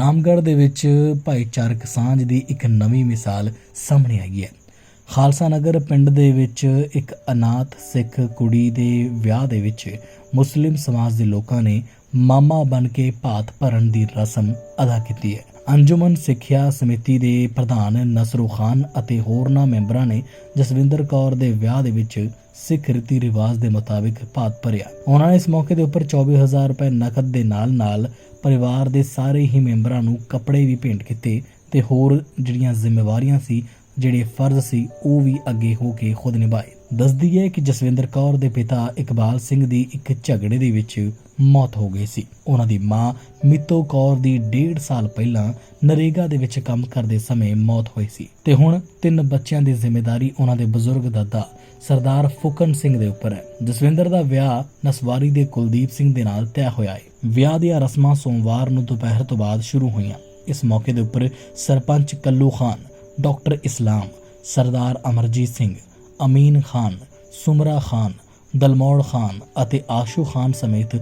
ਰਾਮਗੜ੍ਹ ਦੇ ਵਿੱਚ ਭਾਈਚਾਰਕ ਸਾਂਝ ਦੀ ਇੱਕ ਨਵੀਂ ਮਿਸਾਲ ਸਾਹਮਣੇ ਆਈ ਹੈ। ਖਾਲਸਾ ਨਗਰ ਪਿੰਡ ਦੇ ਵਿੱਚ ਇੱਕ ਅਨਾਥ ਸਿੱਖ ਕੁੜੀ ਦੇ ਵਿਆਹ ਦੇ ਵਿੱਚ ਮੁਸਲਿਮ ਸਮਾਜ ਦੇ ਲੋਕਾਂ ਨੇ ਮਾਮਾ ਬਣ ਕੇ ਭਾਤ ਭਰਨ ਦੀ ਰਸਮ ਅਦਾ ਕੀਤੀ ਹੈ। ਅੰਜੁਮਨ ਸਿੱਖਿਆ ਸਮਿਤੀ ਦੇ ਪ੍ਰਧਾਨ ਨਸਰੂ ਖਾਨ ਅਤੇ ਹੋਰਨਾਂ ਮੈਂਬਰਾਂ ਨੇ ਜਸਵਿੰਦਰ ਕੌਰ ਦੇ ਵਿਆਹ ਦੇ ਵਿੱਚ ਸਿੱਖ ਰੀਤੀ ਰਿਵਾਜ ਦੇ ਮੁਤਾਬਿਕ ਭਾਤ ਭਰਿਆ। ਉਹਨਾਂ ਨੇ ਇਸ ਮੌਕੇ ਦੇ ਉੱਪਰ 24000 ਰੁਪਏ ਨਕਦ ਦੇ ਨਾਲ-ਨਾਲ ਪਰਿਵਾਰ ਦੇ ਸਾਰੇ ਹੀ ਮੈਂਬਰਾਂ ਨੂੰ ਕੱਪੜੇ ਵੀ ਭੇਂਟ ਕੀਤੇ ਤੇ ਹੋਰ ਜਿਹੜੀਆਂ ਜ਼ਿੰਮੇਵਾਰੀਆਂ ਸੀ, ਜਿਹੜੇ ਫਰਜ਼ ਸੀ, ਉਹ ਵੀ ਅੱਗੇ ਹੋ ਕੇ ਖੁਦ ਨਿਭਾਏ। ਦੱਸਦੀ ਹੈ ਕਿ ਜਸਵਿੰਦਰ ਕੌਰ ਦੇ ਪਿਤਾ ਇਕਬਾਲ ਸਿੰਘ ਦੀ ਇੱਕ ਝਗੜੇ ਦੇ ਵਿੱਚ ਮੌਤ ਹੋ ਗਈ ਸੀ। ਉਹਨਾਂ ਦੀ ਮਾਂ ਮਿੱਤੋ ਕੌਰ ਦੀ 1.5 ਸਾਲ ਪਹਿਲਾਂ ਨਰੇਗਾ ਦੇ ਵਿੱਚ ਕੰਮ ਕਰਦੇ ਸਮੇਂ ਮੌਤ ਹੋਈ ਸੀ ਤੇ ਹੁਣ ਤਿੰਨ ਬੱਚਿਆਂ ਦੀ ਜ਼ਿੰਮੇਵਾਰੀ ਉਹਨਾਂ ਦੇ ਬਜ਼ੁਰਗ ਦਾਦਾ ਸਰਦਾਰ ਫੁਕਨ ਸਿੰਘ ਦੇ ਉੱਪਰ ਹੈ। ਜਸਵਿੰਦਰ ਦਾ ਵਿਆਹ ਨਸਵਾਰੀ ਦੇ ਕੁਲਦੀਪ ਸਿੰਘ ਦੇ ਨਾਲ ਤੈਅ ਹੋਇਆ ਹੈ। ਵਿਆਹ ਦੀਆਂ ਰਸਮਾਂ ਸੋਮਵਾਰ ਨੂੰ ਦੁਪਹਿਰ ਤੋਂ ਬਾਅਦ ਸ਼ੁਰੂ ਹੋਈਆਂ। ਇਸ ਮੌਕੇ ਦੇ ਉੱਪਰ ਸਰਪੰਚ ਕੱਲੂ ਖਾਨ, ਡਾਕਟਰ ਇਸਲਾਮ, ਸਰਦਾਰ ਅਮਰਜੀਤ ਸਿੰਘ ਅਮੀਨ ਖਾਨ, ਸੁਮਰਾ ਖਾਨ, ਦਲਮੌੜ ਖਾਨ ਅਤੇ ਆਸ਼ੂ ਖਾਨ ਸਮੇਤ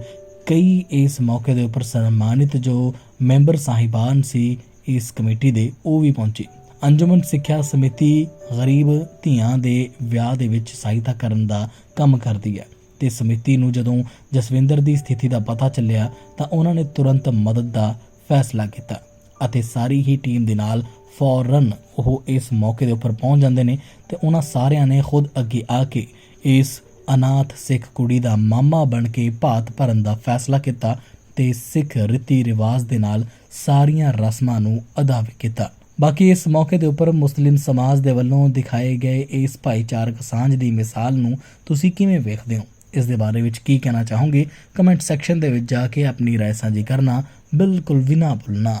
ਕਈ ਇਸ ਮੌਕੇ ਦੇ ਉੱਪਰ ਸਨਮਾਨਿਤ ਜੋ ਮੈਂਬਰ ਸਾਹਿਬਾਨ ਸੀ, ਇਸ ਕਮੇਟੀ ਦੇ ਉਹ ਵੀ ਪਹੁੰਚੇ। ਅੰਜੁਮਨ ਸਿੱਖਿਆ ਸਮਿਤੀ ਗਰੀਬ ਧੀਆਂ ਦੇ ਵਿਆਹ ਦੇ ਵਿੱਚ ਸਹਾਇਤਾ ਕਰਨ ਦਾ ਕੰਮ ਕਰਦੀ ਹੈ ਤੇ ਸਮਿਤੀ ਨੂੰ ਜਦੋਂ ਜਸਵਿੰਦਰ ਦੀ ਸਥਿਤੀ ਦਾ ਪਤਾ ਚੱਲਿਆ ਤਾਂ ਉਹਨਾਂ ਨੇ ਤੁਰੰਤ ਮਦਦ ਦਾ ਫੈਸਲਾ ਕੀਤਾ ਅਤੇ ਸਾਰੀ ਹੀ ਟੀਮ ਦੇ ਨਾਲ ਫੌਰਨ ਉਹ ਇਸ ਮੌਕੇ ਦੇ ਉੱਪਰ ਪਹੁੰਚ ਜਾਂਦੇ ਨੇ ਤੇ ਉਹਨਾਂ ਸਾਰਿਆਂ ਨੇ ਖੁਦ ਅੱਗੇ ਆ ਕੇ ਇਸ ਅਨਾਥ ਸਿੱਖ ਕੁੜੀ ਦਾ ਮਾਮਾ ਬਣ ਕੇ ਭਾਤ ਭਰਨ ਦਾ ਫੈਸਲਾ ਕੀਤਾ ਤੇ ਸਿੱਖ ਰੀਤੀ ਰਿਵਾਜ ਦੇ ਨਾਲ ਸਾਰੀਆਂ ਰਸਮਾਂ ਨੂੰ ਅਦਾ ਵੀ ਕੀਤਾ ਬਾਕੀ ਇਸ ਮੌਕੇ ਦੇ ਉੱਪਰ ਮੁਸਲਿਮ ਸਮਾਜ ਦੇ ਵੱਲੋਂ ਦਿਖਾਏ ਗਏ ਇਸ ਭਾਈਚਾਰਕ ਸਾਂਝ ਦੀ ਮਿਸਾਲ ਨੂੰ ਤੁਸੀਂ ਕਿਵੇਂ ਵੇਖਦੇ ਹੋ ਇਸ ਦੇ ਬਾਰੇ ਵਿੱਚ ਕੀ ਕਹਿਣਾ ਚਾਹੋਗੇ ਕਮੈਂਟ ਸੈਕਸ਼ਨ ਦੇ ਵਿੱਚ ਜਾ ਕੇ ਆਪਣੀ رائے ਸਾਂਝੀ ਕਰਨਾ ਬਿਲਕੁਲ ਵੀ ਨਾ ਭੁੱਲਣਾ